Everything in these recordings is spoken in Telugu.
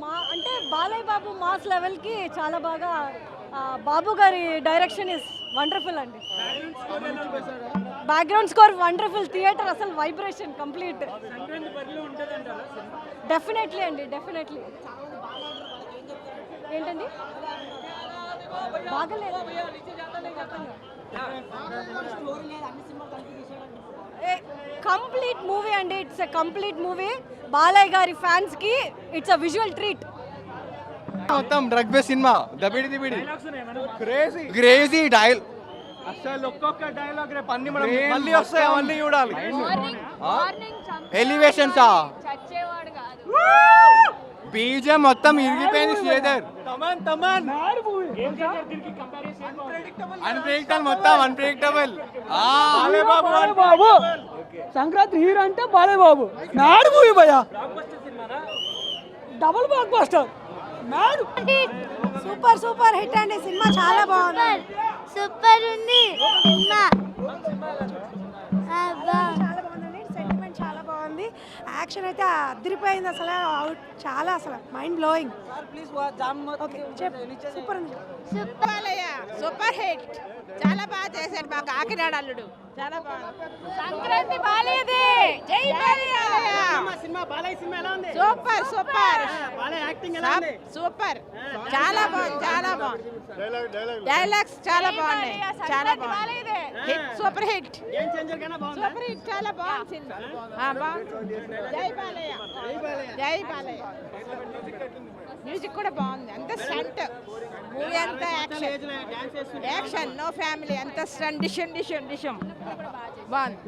మా అంటే బాలయ్య బాబు మాస్ లెవెల్కి చాలా బాగా బాబు గారి డైరెక్షన్ ఇస్ వండర్ఫుల్ అండి. బ్యాక్గ్రౌండ్ స్కోర్ వండర్ఫుల్ థియేటర్ అసలు వైబ్రేషన్ కంప్లీట్. డెఫినెట్లీ అండి డెఫినెట్లీ. ఏంటండి? బాగలేదు. కంప్లీట్ మూవీ అండి it's a complete movie. Balayya గారి ఫ్యాన్స్కి ఇట్స్ అ విజువల్ ట్రీట్ మొత్తం డ్రగ్ బేస్ సినిమా దబిడి దిబిడి. క్రేజీ క్రేజీ డైల్ అసలు ఒక్కొక్క డైలాగ్ రేపు అన్ని మనం మళ్ళీ వస్తాయి మొత్తం. మళ్ళీ చూడాలి. ఎలివేషన్స్ బీజం మొత్తం. ఇరిగిపోయింది శ్రీధర్. తమన్ తమన్. అన్ప్రెడిక్టబుల్ మొత్తం అన్ప్రెడిక్టబుల్ బాబు బాబు. సంక్రాంతి హీరో అంటే బాలయ్య బాబు నాడు మూవీ భయ డబుల్ బ్లాక్ బాస్టర్ నాడు సూపర్ సూపర్ హిట్ అండి. సినిమా చాలా బాగుంది. సూపర్. ఉంది. సినిమా. చాలా బాగుందండి. సెంటిమెంట్ చాలా బాగుంది. యాక్షన్ అయితే అదిరిపోయింది అసలు. అవుట్ చాలా అసలు. మైండ్ బ్లోయింగ్ సూపర్ ఉంది. సూపర్. Super hit. చాలా బాగా చేశారు మా కాకినాడ అల్లుడు. చాలా బాగుంది సంక్రాంతి బాలేదే జై సూపర్ సూపర్. సూపర్. చాలా బాగుంది చాలా బాగుంది. డైలాగ్స్ చాలా బాగున్నాయి. చాలా బాగుంది hit super hit super hit చాలా బాగుంది బాలయ్య. జై బాలయ్య. మ్యూజిక్ కూడా బాగుంది. అంత స్టంట్. మూవీ అంతా యాక్షన్ యాక్షన్ నో ఫ్యామిలీ అంత డిషన్ డిషన్ డిషం బాగుంది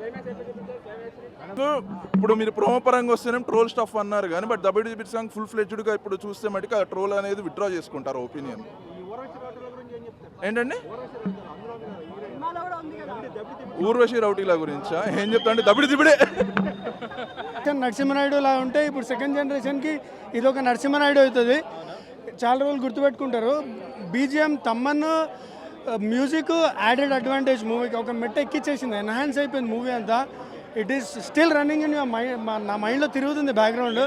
ఇప్పుడు మీరు ప్రోమో పరంగా వస్తేనే ట్రోల్ స్టఫ్ అన్నారు కానీ బట్ డబ్ల్యూడీబీ సాంగ్ ఫుల్ ఫ్లెడ్జ్డ్గా ఇప్పుడు చూస్తే మటుకు ఆ ట్రోల్ అనేది విత్డ్రా చేసుకుంటారు ఒపీనియన్ ఏంటండి? ఊర్వశి రౌటీల గురించా? ఏం చెప్తా అంటే దబిడి దిబిడే నరసింహనాయుడు లా ఉంటే ఇప్పుడు సెకండ్ జనరేషన్కి ఇది ఒక నరసింహనాయుడు అవుతుంది. చాలా రోజులు గుర్తుపెట్టుకుంటారు. BGM Thaman music added advantage మూవీకి ఒక మెట్ట ఎక్కిచ్చేసింది. ఎన్హాన్స్ అయిపోయింది మూవీ అంతా. It is still running in mind నా మైండ్లో తిరుగుతుంది బ్యాక్గ్రౌండ్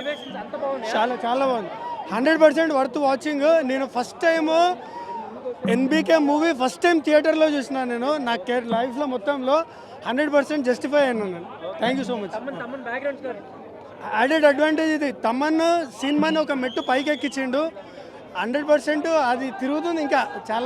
చాలా చాలా బాగుంది. హండ్రెడ్ పర్సెంట్ వర్త్ వాచింగ్ నేను first time NBK movie first time థియేటర్లో చూసిన నేను. నా కెర్ లైఫ్లో మొత్తంలో హండ్రెడ్ పర్సెంట్ జస్టిఫై అయినా నేను. Thank you so much added advantage ఇది. తమన్ సినిమాని ఒక మెట్టు పైకి ఎక్కించిండు హండ్రెడ్ పర్సెంట్ అది తిరుగుతుంది ఇంకా చాలా